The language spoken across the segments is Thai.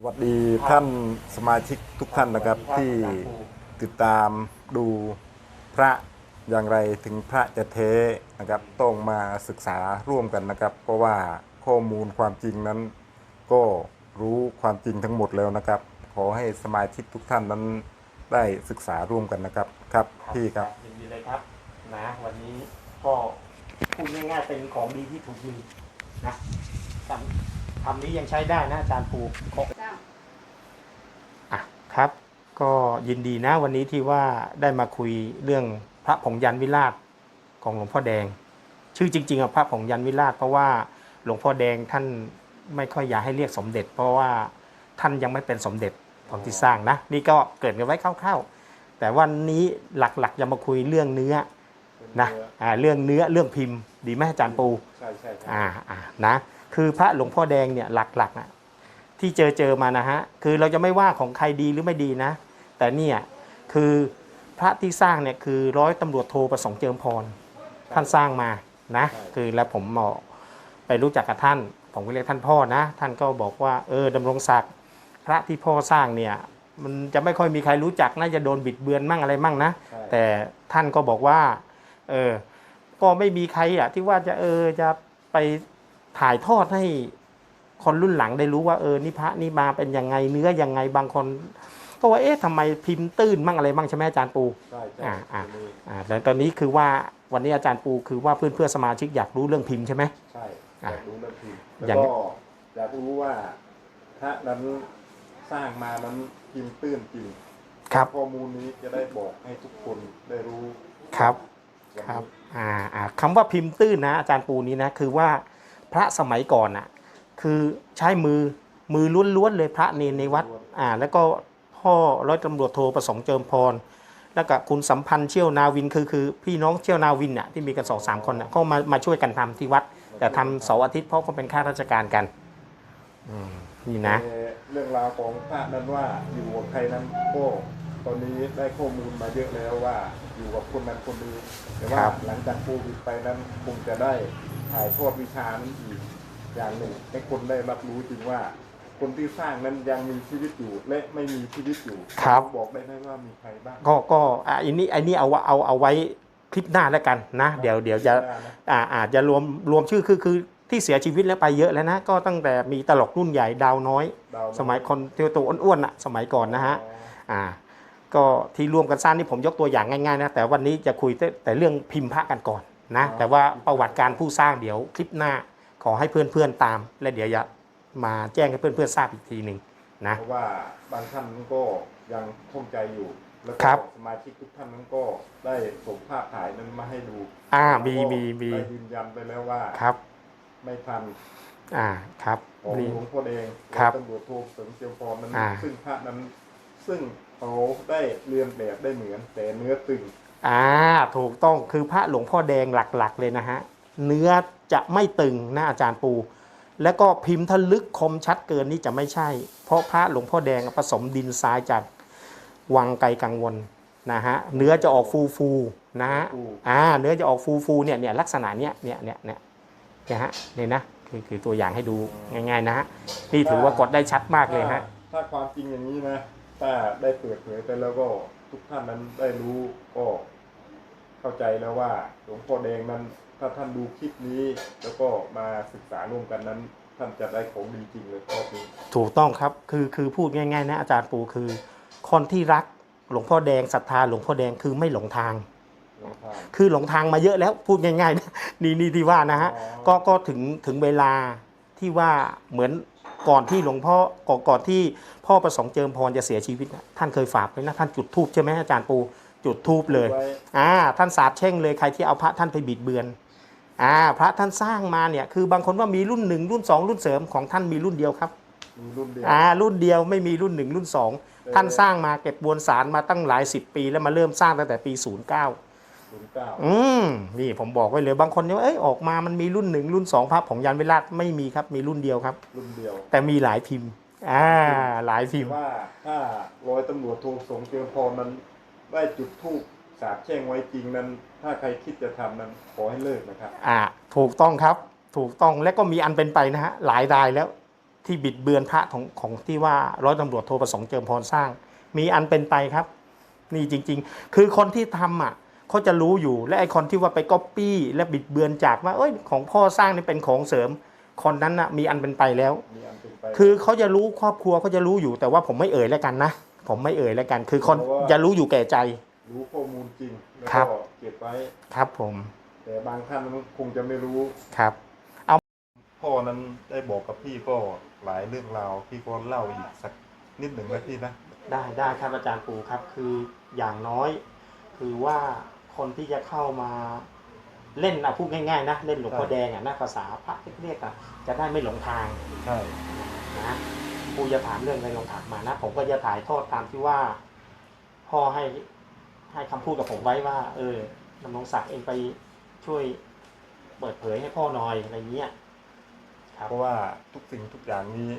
สวัสดีท่านสมาชิกทุกท่านนะครับที่ติดตามดูพระอย่างไรถึงพระจะเทนะครับต้องมาศึกษาร่วมกันนะครับ เพราะว่าข้อมูลความจริงนั้น ก็รู้ความจริงทั้งหมดแล้วนะครับ ขอให้สมาชิกทุกท่านนั้นได้ศึกษาร่วมกันนะครับครับพี่ครับยินดีเลยครับนะวันนี้ก็พูดง่ายๆเป็นของดีที่ถูกมือนะคำคำนี้ยังใช้ได้นะอาจารย์ปูขออะครับ ก็ยินดีนะวันนี้ที่ว่าได้มาคุยเรื่องพระผงยันวิราชของหลวงพ่อแดง ชื่อจริงๆอะพระผงยันวิราชเพราะว่าหลวงพ่อแดงท่านไม่ค่อยอยากให้เรียกสมเด็จ เพราะว่าท่านยังไม่เป็นสมเด็จตอนที่สร้างนะ นี่ก็เกริดกันไว้คร่าวๆแต่วันนี้หลักๆจะมาคุยเรื่องเนื้อนะอ่าเรื่องเนื้อเรื่องพิมพ์ดีไหมอาจารย์ปูใช่ใช่อ่าอ่านะคือพระหลวงพ่อแดงเนี่ยหลักๆอะที่เจอเจอมานะฮะคือเราจะไม่ว่าของใครดีหรือไม่ดีนะ แต่เนี่ยคือพระที่สร้างเนี่ยคือร้อยตำรวจโทประสงค์เจิมพรท่านสร้างมานะคือแล้วผมเหมาะไปรู้จักกับท่าน ผมก็เรียกท่านพ่อนะ ท่านก็บอกว่าเออดำรงศักดิ์พระที่พ่อสร้างเนี่ยมันจะไม่ค่อยมีใครรู้จักน่าจะโดนบิดเบือนมั่งอะไรมั่งนะใช่แต่ท่านก็บอกว่าเออก็ไม่มีใครอะที่ว่าจะเออจะไปถ่ายทอดให้คนรุ่นหลังได้รู้ว่าเออนี่พระนี่มาเป็นยังไงเนื้อยังไงบางคน ก็ว่าเอ๊ะทำไมพิมพ์ตื้นมั่งอะไรมั่งใช่ไหมอาจารย์ปู ใช่ใช่อ่าอ่าตัวนี้อ่าแต่ตอนนี้คือว่าวันนี้อาจารย์ปูคือว่าเพื่อนเพื่อนๆสมาชิกอยากรู้เรื่องพิมพ์ใช่ไหม ใช่อยากรู้เรื่องพิมพ์อแล้ย่าวง ก็อยากรู้ว่าพระนั้นสร้างมานั้นพิมพ์ตื้นจริงครับข้อมูลนี้จะได้บอกให้ทุกคนได้รู้ครับวันครับนี้อ่าอ่าคำว่าพิมพ์ตื้นนะอาจารย์ปูนี้นะคือว่าพระสมัยก่อนอะคือใช้มือมือล้วนๆเลยพระเนนในวัดอ่าแล้วก็ พ่อร้อยตำรวจโทประสงค์เจิมพร แล้วก็คุณสัมพันธ์เชี่ยวนาวินคือคือพี่น้องเชี่ยวนาวินน่ะที่มีกันสองสามคนน่ะก็มามาช่วยกันทำที่วัด แต่ทำเสาร์อาทิตย์เพราะเขาเป็นข้าราชการกันอืมนี่นะแต่เรื่องราวของพระนั้นว่าอยู่กับใครนั้นก็ตอนนี้ได้ข้อมูลมาเยอะแล้วว่าอยู่กับคนนั้นคนนี้แต่ว่าครับหลังจากโควิดไปนั้นคงจะได้ถ่ายทอดวิชานั้นอีกอย่างหนึ่งให้คนได้รับรู้จริงว่า คนที่สร้างนั้นยังมีชีวิตอยู่และไม่มีชีวิตอยู่ครับบอกได้ไหมว่ามีใครบ้างก็ก็อะอันนี้อันนี้เอาว่าเอาเอาไว้คลิปหน้าแล้วกันนะ เดี๋ยวเดี๋ยวจะได้นะอ่าอาจจะรวมรวมชื่อคือคือที่เสียชีวิตแล้วไปเยอะแล้วนะ ก็ตั้งแต่มีตลกรุ่นใหญ่ดาวน้อย ดาวสมัยคนเที่ยวตัวอ้วนๆน่ะสมัยก่อนนะฮะ อ่าก็ที่รวมกันสร้างนี่ผมยกตัวอย่างง่ายๆนะแต่วันนี้จะคุยแต่แต่เรื่องพิมพ์พระกันก่อนนะ แต่ว่าประวัติการผู้สร้างเดี๋ยวคลิปหน้าขอให้เพื่อนๆตาม และเดี๋ยวจะ มาแจ้งให้เพื่อนๆทราบอีกทีหนึ่งนะ เพราะว่าบางท่านก็ยังข้องใจอยู่แล้วก็ครับสมาชิกทุกท่านนั้นก็ได้ส่งภาพถ่ายนั้นมาให้ดูอ่ามีแล้วก็มีมี ได้ยืนยันไปแล้วว่าครับ ไม่ทันอ่าครับของนี่ หลวงพ่อแดงครับตำรวจโทเสริมเจียวพรนั้นอ่า ซึ่งพระนั้น ซึ่งเขาได้เรียนแบบได้เหมือนแต่เนื้อตึงอ่าถูกต้องคือพระหลวงพ่อแดงหลักๆเลยนะฮะ เนื้อจะไม่ตึงนะอาจารย์ปู แล้วก็พิมพ์ทะลึกคมชัดเกินนี่จะไม่ใช่ เพราะพระหลวงพ่อแดงผสมดินทรายจากวังไกลกังวลนะฮะเนื้อจะออกฟูฟูๆนะฮะฟูอ่าเนื้อจะออกฟูฟูๆเนี่ยเนี่ยลักษณะเนี้ยเนี่ยเนี่ยเนี่ยเนี่ยฮะเนี่ยนะคือคือตัวอย่างให้ดูง่ายๆนะฮะนี่ถือว่ากดได้ชัดมากเลยฮะถ้าความจริงอย่างนี้นะถ้าได้เปิดเผยไปแล้วก็ทุกท่านนั้นได้รู้ก็เข้าใจแล้วว่าหลวงพ่อแดงนั้น ถ้าท่านดูคลิปนี้ แล้วก็มาศึกษาร่วมกันนั้น ท่านจะได้ของดีจริงเลยรอบนี้ถูกต้องครับคือคือพูดง่ายๆนะอาจารย์ปูคือ คนที่รักหลวงพ่อแดงศรัทธาหลวงพ่อแดงคือไม่หลงทาง หลวงพ่อ คือหลงทางมาเยอะแล้วพูดง่ายๆนะนี่นี่ที่ว่านะฮะอ๋อ ก็ก็ถึงถึงเวลาที่ว่าเหมือนก่อนที่หลวงพ่อก่อนก่อนที่พ่อประสงค์เจิมพรจะเสียชีวิตนะท่านเคยฝากไว้นะท่านจุดทูบใช่ไหมอาจารย์ปูจุดทูบเลย ไว้อ่าท่านสาบแช่งเลยใครที่เอาพระท่านไปบิดเบือน อ่าพระท่านสร้างมาเนี่ยคือบางคนว่ามีรุ่นหนึ่งรุ่นสองรุ่นเสริมของท่านมีรุ่นเดียวครับมีรุ่นเดียวอ่ารุ่นเดียวไม่มีรุ่นหนึ่งรุ่นสองเออท่านสร้างมาเก็บบวนสารมาตั้งหลายสิบปี แล้วมาเริ่มสร้างตั้งแต่ปี09ศูนย์เก้าอืมนี่ผมบอกไว้เลยบางคนเนี่ยว่าเอ้ยออกมามันมีรุ่นหนึ่งรุ่นสองพระของยันเวลาศไม่มีครับมีรุ่นเดียวครับ รุ่นเดียว แต่มีหลายพิมพ์อ่าหลายพิมพ์ว่าถ้าร้อยตำรวจโทสงเจียมพรนั้นได้จุดทูป สาบแช่งไว้จริงนั้น ถ้าใครคิดจะทำนั้นขอให้เลิกนะครับ อ่าถูกต้องครับ ถูกต้องและก็มีอันเป็นไปนะฮะหลายรายแล้วที่บิดเบือนพระของของที่ว่าร้อยตำรวจโทประสงค์เจิมพรสร้าง มีอันเป็นไปครับ นี่จริง ๆ คือคนที่ทำอะเขาจะรู้อยู่และไอคนที่ว่าไปก๊อปปี้และบิดเบือนจากว่าเอ้ยของพ่อสร้างนี่เป็นของเสริม คนนั้นน่ะมีอันเป็นไปแล้วมีอันเป็นไปคือเขาจะรู้ครอบครัวเขาจะรู้อยู่แต่ว่าผมไม่เอ่ยแล้วกันนะผมไม่เอ่ยแล้วกัน คือคนจะรู้อยู่แก่ใจ รู้ข้อมูลจริงแล้วครับ ก็เก็บไว้ ครับผมแต่บางท่านมันคงจะไม่รู้ครับ พ่อนั้นได้บอกกับพี่ก็หลายเรื่องราวพี่ก็เล่าอีกสักนิดหนึ่งนะพี่นะได้ได้ครับอาจารย์ปูครับคืออย่างน้อย คือว่าคนที่จะเข้ามาเล่นนะพูดง่ายๆนะเล่นหลวงพ่อแดงอะนะภาษาพระเรียกอะจะได้ไม่หลงทางใช่นะปูจะถามเรื่องอะไรลองถามมานะ ผมก็จะถ่ายทอดตามที่ว่า พ่อให้ ให้คำพูดกับผมไว้ว่า เออดำรงศักดิ์เองไปช่วยเปิดเผยให้พ่อหน่อยอะไรเงี้ยครับเพราะว่าทุกสิ่งทุกอย่างนี้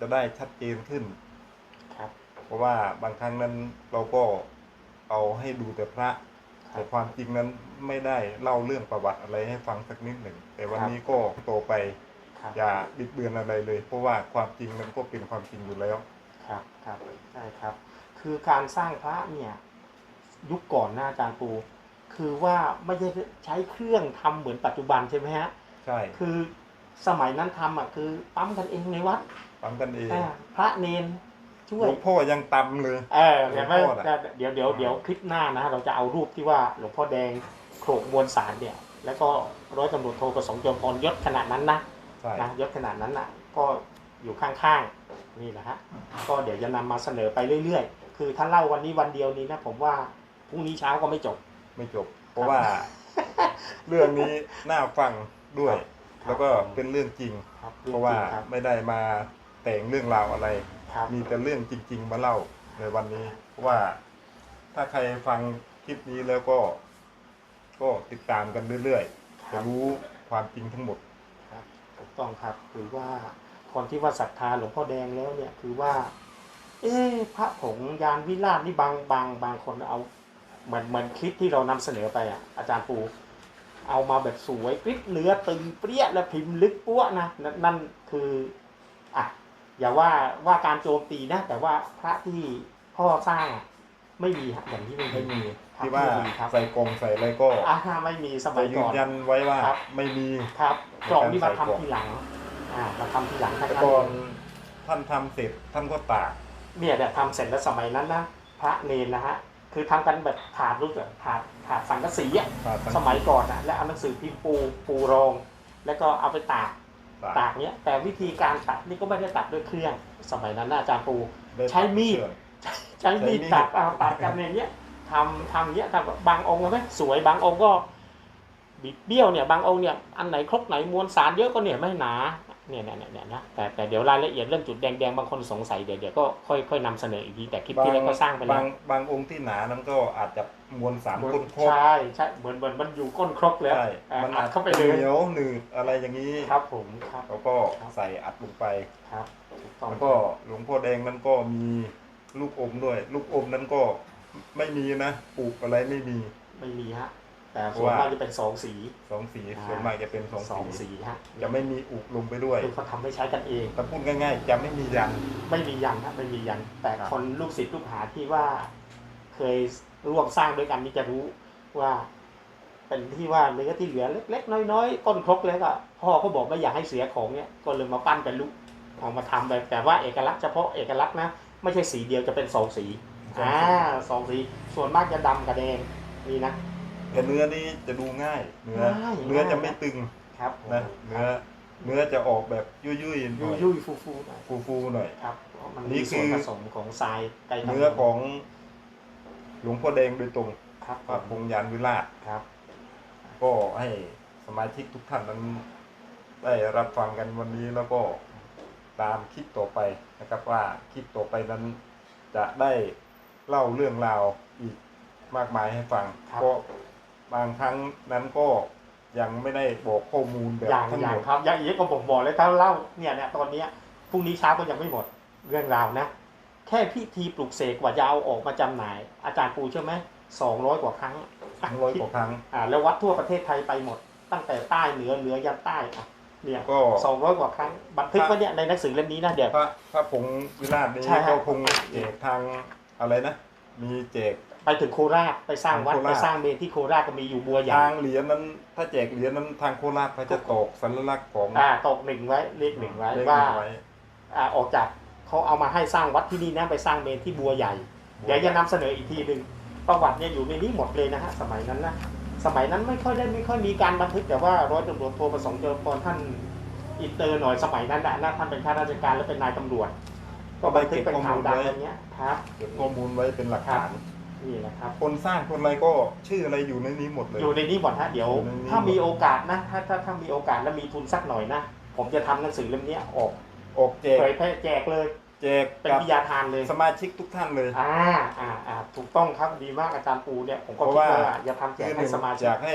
จะได้ชัดเจนขึ้น ครับ เพราะว่าบางครั้งนั้นเราก็เอาให้ดูแต่พระครัแต่บความจริงนั้นไม่ได้เล่าเรื่องประวัติอะไรให้ฟังสักนิดหนึ่ง แต่วันนี้ก็โตไปครับอย่าบิดเบือนอะไรเลย เพราะว่าความจริงมันก็เป็นความจริงอยู่แล้ว ครับครับใช่ครับ คือการสร้างพระเนี่ย ยุคก่อนหน้าอาจารย์ปู คือว่าไม่ใช่ใช้เครื่องทำเหมือนปัจจุบันใช่ไหมฮะใช่คือสมัยนั้นทำอะคือปั๊มกันเองในวัดฟังกันเองอ่าพระเนนช่หวยลวงพ่อยังตำเลยเออเห็นไหมหลวงพ่อน่ะเดี๋ยวเดี๋ยวเดี๋ยวคลิปหน้านะเราจะเอารูปที่ว่าหลวงพ่อแดงโขลกมวลสารเนี่ย แล้วก็ร้อยตำรวจโทประสงค์จอมพรยศขนาดนั้นนะใช่นะยศขนาดนั้นน่ะ ก็อยู่ข้างๆนี่แหละฮะก็เดี๋ยวจะนำมาเสนอไปเรื่อยๆ คือถ้าเล่าวันนี้วันเดียวนี้นะผมว่า พรุ่งนี้เช้าก็ไม่จบ ไม่จบ เพราะว่าเรื่องนี้น่าฟังด้วย ครับแล้วก็เป็นเรื่องจริง ครับเพราะว่าจงๆครับไม่ได้มาแต่งเรื่องราวอะไร ครับมีแต่เรื่องจริง ๆ มาเล่าในวันนี้ เพราะว่าถ้าใครฟังคลิปนี้แล้วก็ ก็ติดตามกันเรื่อยๆจะรู้ความจริงทั้งหมด ครับถูกต้องครับคือว่าคนที่ว่าศรัทธาหลวงพ่อแดงแล้วเนี่ยคือว่า เอ๊ะพระผงยานวิราชนี่บางบางบางคนเอา เหมือนเหมือนคลิปที่เรานำเสนอไปอะอาจารย์ปูเอามาแบบสวยกริบเนื้อตึงเปรี้ยและพิมพ์ลึกปั้วนะนั่นนั่นคืออะอย่าว่าว่าการโจมตีนะ แต่ว่าพระที่พ่อสร้างอะไม่มีฮะอย่างที่ไม่ไม่มีครับที่ว่าไม่มีครับใส่กรงใส่อะไรก็อ่าไม่มีสมัจะยยืก่นอนยันไว้ว่าครับไม่มีครับกล่องนี่มาใส่กล่องทำทีหลังอ่ามาทำทีหลังท่านแต่ก่อนท่านทำเสร็จท่านก็ตากเนี่ยเนี่ยทำเสร็จแล้วสมัยนั้นนะพระเนนนะฮะ คือทำกันแบบถาดรูปแบบถาดถาดสังกะสีอะตากทั้งสมัยก่อนอะแล้วเอาหนังสือพิมพ์ปูปูรอง แล้วก็เอาไปตากตากตากเนี้ยแต่วิธีการตัดนี่ก็ไม่ได้ตัดด้วยเครื่อง สมัยนั้นนะอาจารย์ปูได้ใช้มีดเชื่อใช้มีดใช้มีดตัดเอาตัดกันอย่างเงี้ยทำทำอย่างเงี้ยทำแบบบางองค์ไหมสวยบางองค์ก็บิดเบี้ยวเนี่ยบางองค์เนี่ยอันไหนครกไหนมวลสารเยอะก็เนี่ยไม่หนา เนี่ยเนี่ยเนี่ยเนี่ยนะแต่แต่เดี๋ยวรายละเอียดเรื่องจุดแดงๆบางคนสงสัยเดี๋ยวเดี๋ยวก็ค่อยค่อยนำเสนออีกทีแต่คลิปที่แล้วก็สร้างไปแล้บาวงบางองค์ที่หนานั้นก็อาจจะมวลสารคนครบใช่ใช่เหมือนเหมือนมันอยู่ก้นครกแล้วใช่อะมันอัอาดจเข้าไปจะเลเหยนียวหนืดอะไรอย่างนี้ครับผมครับเราก็ใส่อัดลงไปครับถูกต้องแล้วก็หลวงพ่อแดงนั้นก็มีลูกอมด้วย ลูกอมนั้นก็ไม่มีนะปลูกอะไรไม่มีไม่มีฮะ แต่ส่วนมากจะเป็นสองสีสองสีอ่าส่วนมากจะเป็นสองสองสีสีฮะจะไม่มีอุกลงไปด้วยคือเขาทำให้ใช้กันเองแต่พูดง่าย ๆ จะไม่มียันไม่มียันครับไม่มียัน แต่ครับคนลูกศิษย์ลูกหาที่ว่า เคยร่วมสร้างด้วยกันนี่จะรู้ว่า เป็นที่ว่าเนื้อที่เหลือเล็ก ๆ น้อยๆก้นครกแล้วก็พ่อเขาบอกไม่อยากให้เสียของเนี่ยก็เลยมาปั้นเป็นลูกเอามาทำแบบแต่ว่าเอกลักษณ์เฉพาะเอกลักษณ์นะไม่ใช่สีเดียวจะเป็นสองสีอ่าสองสีส่วนมากจะดำกับแดงนี่นะ แต่เนื้อนี่จะดูง่าย เนื้อ ง่ายเนื้อง่ายจะไม่ตึงครับนะเนื้อ เนื้อจะออกแบบยุ่ยๆหน่ยุอยยยุยฟูฟูๆหน่อยฟูๆหน่อย ครับเพราะมันนี่มีคือส่วนผสมของทรายไก่เนื้อของหลวงพ่อแดงโดยตรงครับพระพงยานวิราช ครับ ก็ให้สมาชิกทุกท่านนั้นได้รับฟังกันวันนี้แล้วก็ตามคลิปต่อไปนะครับว่าคลิปต่อไปนั้นจะได้เล่าเรื่องราวอีกมากมายให้ฟังครับ เพราะ บางครั้งนั้นก็ยังไม่ได้บอกข้อมูลแบบอย่างทั้งอหย่ามงดครับอย่างอีกก็ผมบอกเลยถ้าเล่าเนี่ยเนี่ยตอนเนี้ยพรุ่งนี้เช้าก็ยังไม่หมดเรื่องราวนะ แค่พิธีปลุกเสกกว่าจะเอาออกมาจำหน่าย อาจารย์ปูเชื่อไหมสองร้อยกว่าครั้งทั้งร้อยกว่าครั้ง อ่าแล้ววัดทั่วประเทศไทยไปหมด ตั้งแต่ใต้เหนือเหนือยันใต้อะเนี่ยก็ สองร้อยกว่าครั้ง บันทึกไว้เนี่ยในหนังสือเล่มนี้นะเดี๋ยว พระพระผงวิราชนี้ใช่ฮะก็คงแจกทางอะไรนะ มีแจก ไปถึงโคราชไปสร้างวัดโคราชไปสร้างเมนที่โคราชก็มีอยู่บัวใหญ่ทางเหรียญนั้น ถ้าแจกเหรียญนั้นทางโคราชเขาจะตอกสัญลักษณ์ของอ่าตกหนึ่งไว้เลขหนึ่งไว้เลขว่าไว้อ่าออกจากเขาเอามาให้สร้างวัดที่นี่นะไปสร้างเมนที่บัวใหญ่ เดี๋ยวจะนำเสนออีกทีหนึ่งประวัติเนี่ยอยู่ในนี้หมดเลยนะฮะสมัยนั้นนะสมัยนั้นไม่ค่อยได้ไม่ค่อยมีการบันทึกแต่ว่าร้อยตำรวจโทประสงค์เจริญพรท่านอินเตอร์หน่อยสมัยนั้นนะนะท่านเป็นข้าราชการและเป็นนายตำรวจ ก็บันทึกเป็นข่าวดังอย่างเงี้ยครับเก็บข้อมูลไว้เป็นหลักฐาน นี่นะครับ คนสร้างคนอะไรก็ชื่ออะไรอยู่ในนี้หมดเลย อยู่ในนี้หมดฮะเดี๋ยว อยู่ในนี้ ถ้ามีโอกาสนะ ถ้าถ้าถ้ามีโอกาสและมีทุนสักหน่อยนะ ผมจะทำหนังสือเล่มเนี้ยออกออกแจกเผยแพร่แจกเลย แจกเป็นกับวิทยาทานเลย สมาชิกทุกท่านเลย อ่าอ่าอ่าถูกต้องครับดีมากอาจารย์ปูเนี่ยผมก็เพคิราะดว่า ว่าอย่าทำแจกคือหให้นึ่งสมาชิอกยากให้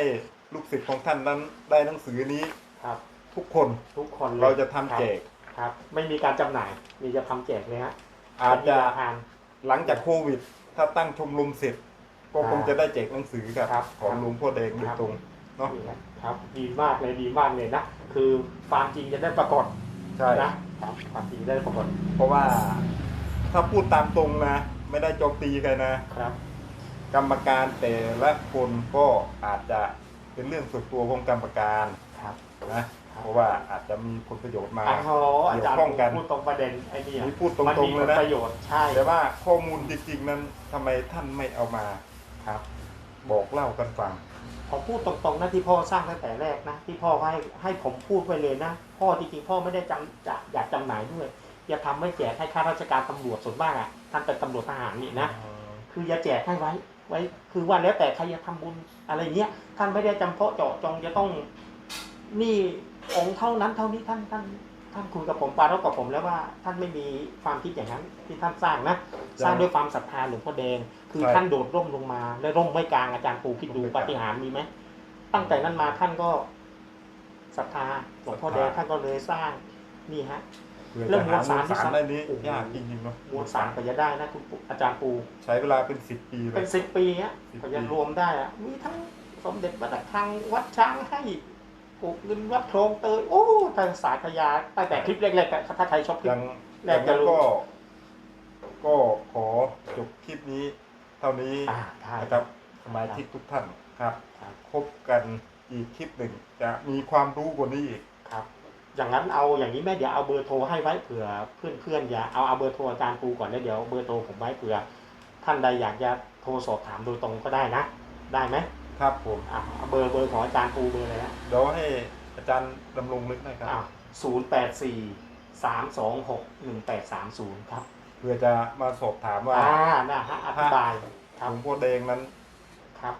ลูกศิษย์ของท่านนั้นได้หนังสือนี้ครับ ทุกคนทุกคนลยเราจะทำแจก ครับ ไม่มีการจำหน่ายมีจะทำแจกเลยฮะอาจจะเป็นวิทยทานหลังจากโควิด ถ้าตั้งชมรมเสร็จ ก็คงอ่าจะได้แจกหนังสือกับ ครับของหลวงพ่อแดงโดยครับตรงเนาะนี่นะครับ ดีมากเลยดีมากเลยนะ คือความจริงจะได้ปรากฏใช่นะครับความจริงจะได้ปรากฏเพราะว่าถ้าพูดตามตรงนะ ไม่ได้โจมตีใครนะ ครับ กรรมการแต่ละคนก็อาจจะเป็นเรื่องส่วนตัวของกรรมการครับนะ เพราะว่าอาจจะมีผลประโยชน์มาอ๋ออาจารย์เกี่ยวข้องกันพูดตรงประเด็นไอ้นี่นี่พูดตรงๆมันมีผเลยลนะ ประโยชน์ใช่แต่ว่าข้อมูลจริงๆ นั้นทำไมท่านไม่เอามาครับ บอกเล่ากันฟัง ผมพูดตรงๆนะที่พ่อสร้างตั้งแต่แรกนะที่พ่อให้ให้ผมพูดไปเลยนะพ่อจริงๆพ่อไม่ได้จำจะอยากจำหน่ายด้วยอย่าทำไม่แจกให้ข้าราชการตำรวจส่วนมากอะท่านเป็นตำรวจทหารนี่นะ คืออย่าแจกให้ไว้ไว้ คือว่าแล้วแต่ใครจะทำบุญอะไรเงี้ยท่านไม่ได้จำเพาะเจาะจงจะต้อง นี่องค์เท่านั้นเท่านี้ท่านท่านท่านคุยกับผมปารบกับผมแล้วว่าท่านไม่มีความคิดอย่างนั้นที่ท่านสร้างนะ สร้างด้วยความศรัทธาหลวงพ่อแดง คือใช่ท่านโดดร่มลงมา และร่มไม่กลางอาจารย์ปูคิดดูปาฏิหาริย์มีไหมตั้งแต่นั้นมาท่านก็ศรัทธาหลวงพ่อแดงท่านก็เลยสร้างนี่ฮะเพื่อเรื่จะองมหาวลสารมวลสารได้นี้โอ้โหยากจริงๆเนาะมวลสารก็จะได้นะคุณปู่อาจารย์ปู ใช้เวลาเป็นสิบปีเลเป็ยนสิบปีฮะ10ก็จะรวมได้อะมีทั้งสมเด็จวัดระฆังวัดช้างให้ ปลูกเงินวัดโคลงเตยโอ้ทางสายพยาตั้งแต่คลิปแรกๆอะถ้าใครชอบคลิยัป งแรดักงจะนั้นรู้ ก็ ก็ขอจบคลิปนี้ เท่านี้อ่าได้นะครับสมาชิกทุกท่านครับครับ พบกันอีกคลิปหนึ่งจะมีความรู้กว่านี้อีก ครับ อย่างนั้นเอาอย่างนี้แม่เดี๋ยวเอาเบอร์โทรให้ไว้เผื่อเพื่อนๆอย่าเอาเอาเบอร์โทรอาจารย์ปูก่อนแล้วเดี๋ยวเบอร์โทรผมไว้เผื่อ ท่านใดอยากจะโทรสอบถามโดยตรงก็ได้นะ ได้ไหม ครับผมอะเอาเบอร์เบอร์ของอาจารย์ปูเบอร์อะไรนะเดี๋ยวให้อาจารย์ดำรงลึกหนะครับ อ่าศูนย์แปดสี่สามสองหกหนึ่งแปดสามศูนย์ครับเพื่อจะมาสอบถามว่าอ่านะฮะอธิบายคหรับลวงพ่อแดงนั้นครับ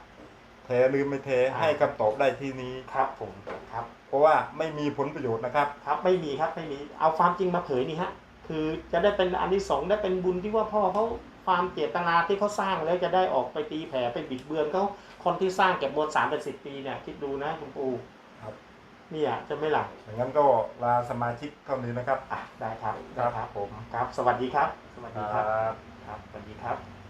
แท้หรือไม่แท้อ่าให้คำตอบได้ที่นี้ ครับผมครับ เพราะว่าไม่มีผลประโยชน์นะครับ ครับไม่มีครับไม่มีเอาความจริงมาเผยนี่ฮะ คือจะได้เป็นอันที่สองส์ได้เป็นบุญที่ว่าพ่อเขา ความเจตนาที่เขาสร้างแล้วจะได้ออกไปตีแผ่ไปบิดเบือนเขาคนที่สร้างเก็บบนสามเป็นสิบปีเนี่ยคิดดูนะคุณปูครับเนี่ยจะไม่หลับอย่างนั้นก็ลาสมาชิกเท่านี้นะครับอะได้ครับครับได้ครับผมครับ สวัสดีครับ สวัสคดีรครับับครับสวัสดีครับ